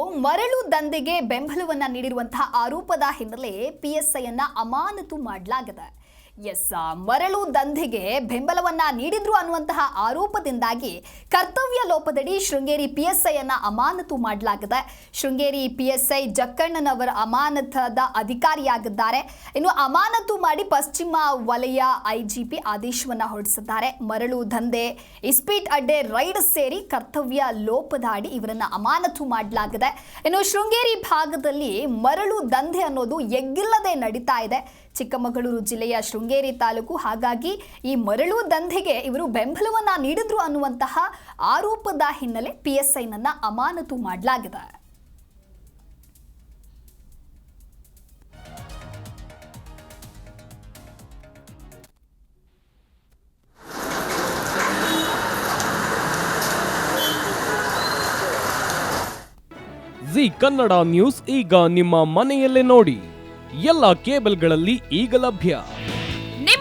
ಮರಳು ದಂಧೆಗೆ ಬೆಂಬಲವನ್ನ ನೀಡಿರುವಂತಹ ಆರೋಪದ ಹಿನ್ನೆಲೆ ಪಿಎಸ್ಐ ಅನ್ನ ಅಮಾನತು ಮಾಡಲಾಗಿದೆ. ಎಸ್ ಮರಳು ದಂಧೆಗೆ ಬೆಂಬಲವನ್ನ ನೀಡಿದ್ರು ಅನ್ನುವಂತಹ ಆರೋಪದಿಂದಾಗಿ ಕರ್ತವ್ಯ ಲೋಪದಡಿ ಶೃಂಗೇರಿ ಪಿ ಎಸ್ ಅನ್ನ ಅಮಾನತು ಮಾಡಲಾಗಿದೆ. ಶೃಂಗೇರಿ ಪಿ ಎಸ್ ಐ ಜಕ್ಕಣ್ಣನವರ ಅಮಾನತದ ಅಧಿಕಾರಿಯಾಗಿದ್ದಾರೆ. ಇನ್ನು ಅಮಾನತು ಮಾಡಿ ಪಶ್ಚಿಮ ವಲಯ ಐಜಿಪಿ ಆದೇಶವನ್ನ ಹೊರಡಿಸಿದ್ದಾರೆ. ಮರಳು ದಂಧೆ, ಇಸ್ಪೀಟ್ ಅಡ್ಡೆ, ರೈಡ್ ಸೇರಿ ಕರ್ತವ್ಯ ಲೋಪದಾಡಿ ಇವರನ್ನ ಅಮಾನತು ಮಾಡಲಾಗಿದೆ. ಇನ್ನು ಶೃಂಗೇರಿ ಭಾಗದಲ್ಲಿ ಮರಳು ದಂಧೆ ಅನ್ನೋದು ಎಗ್ಗಿಲ್ಲದೆ ನಡೀತಾ ಇದೆ. ಚಿಕ್ಕಮಗಳೂರು ಜಿಲ್ಲೆಯ ಶೃಂಗೇರಿ ತಾಲೂಕು. ಹಾಗಾಗಿ ಈ ಮರಳು ದಂಧೆಗೆ ಇವರು ಬೆಂಬಲವನ್ನ ನೀಡಿದ್ರು ಅನ್ನುವಂತಹ ಆರೋಪದ ಹಿನ್ನೆಲೆ ಪಿಎಸ್ಐನನ್ನ ಅಮಾನತು ಮಾಡಲಾಗಿದೆ. ಜಿ ಕನ್ನಡ ನ್ಯೂಸ್ ಈಗ ನಿಮ್ಮ ಮನೆಯಲ್ಲೇ ನೋಡಿ. ಎಲ್ಲ ಕೇಬಲ್ಗಳಲ್ಲಿ ಈಗ ಲಭ್ಯ.